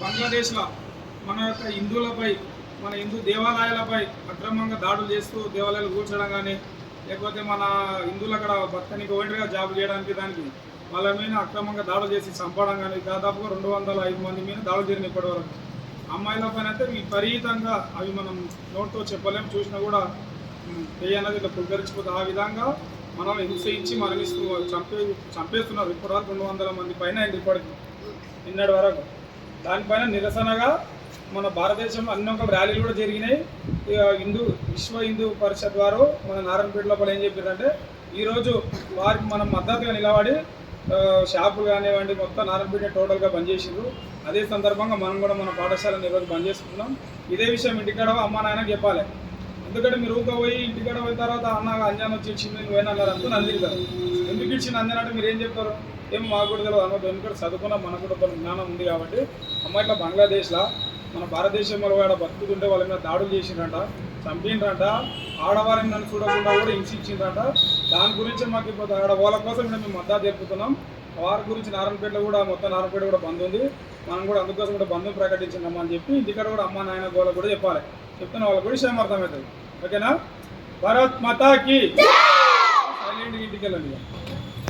బంగ్లాదేశ్లో మన యొక్క హిందువులపై మన హిందూ దేవాలయాలపై అక్రమంగా దాడులు చేస్తూ దేవాలయాలు కూర్చోడం కానీ లేకపోతే మన హిందువులు అక్కడ బతకనికి ఒంటరిగా జాబ్ చేయడానికి దానికి వాళ్ళ మీద అక్రమంగా దాడులు చేసి చంపడం కానీ దాదాపుగా రెండు వందల ఐదు మంది మీద దాడులు జరిగిన ఇప్పటి వరకు అమ్మాయిల పైన అయితే విపరీతంగా అవి మనం నోట్తో చెప్పలేము చూసినా కూడా పెయ్యి ఇట్లా పులకరించిపోతుంది ఆ విధంగా మనల్ని హింసించి మరణిస్తూ చంపే చంపేస్తున్నారు. ఇప్పటి వరకు రెండు వందల మంది పైన అయింది ఇప్పటికి నిన్నటి వరకు. దానిపైన నిరసనగా మన భారతదేశం అన్ని ఒక ర్యాలీలు కూడా జరిగినాయి. హిందూ విశ్వ హిందూ పరిషత్ వారు మన నారాయణపేట లోపల ఏం చెప్పారంటే ఈరోజు వారికి మనం మద్దతుగా నిలబడి షాపులు కానివ్వండి మొత్తం నారాయణపేట టోటల్గా బంద్ చేసిండ్రు అదే సందర్భంగా మనం కూడా మన పాఠశాలను ఈరోజు బంద్ చేసుకున్నాం. ఇదే విషయం ఇంటికాడ అమ్మ నాయనకి చెప్పాలి. ఎందుకంటే మీరు ఊక పోయి ఇంటికాడ పోయిన తర్వాత అన్న అంజాన్ వచ్చి ఇచ్చింది నువ్వు పోయినా అన్నారు అనుకుని అందిరుతారు ఎందుకు ఇచ్చింది అంజన్ అంటే మీరు ఏం చెప్తారు? ఏం మాకు కూడా తెలియదు. అన్న ఎందుకంటే చదువుకున్నాం మనకు కూడా కొంత జ్ఞానం ఉంది కాబట్టి అమ్మ ఇట్లా బంగ్లాదేశ్లో మన భారతదేశంలో కూడా బతుకుతుంటే వాళ్ళ మీద దాడులు చేసిండ్రంట చంపిండ్రంట ఆడవారిని నన్ను చూడకుండా కూడా హింసించిండ్రంట. దాని గురించి మాకు ఇప్పుడు ఆడ వాళ్ళ కోసం కూడా మేము మద్దతు తెలుపుతున్నాం వారి గురించి నారాయణపేటలో కూడా మొత్తం నారాయణపేట కూడా బంద్ ఉంది. మనం కూడా అందుకోసం కూడా బంధు ప్రకటించినాం అని చెప్పి ఇంటికాడ కూడా అమ్మ నాయన గోల కూడా చెప్పాలి. చెప్తున్న వాళ్ళకి కూడా విషయం అర్థమవుతుంది. ఓకేనా? భారత్ మాతాకి. సైలెంట్ ఇంటికి వెళ్ళండి.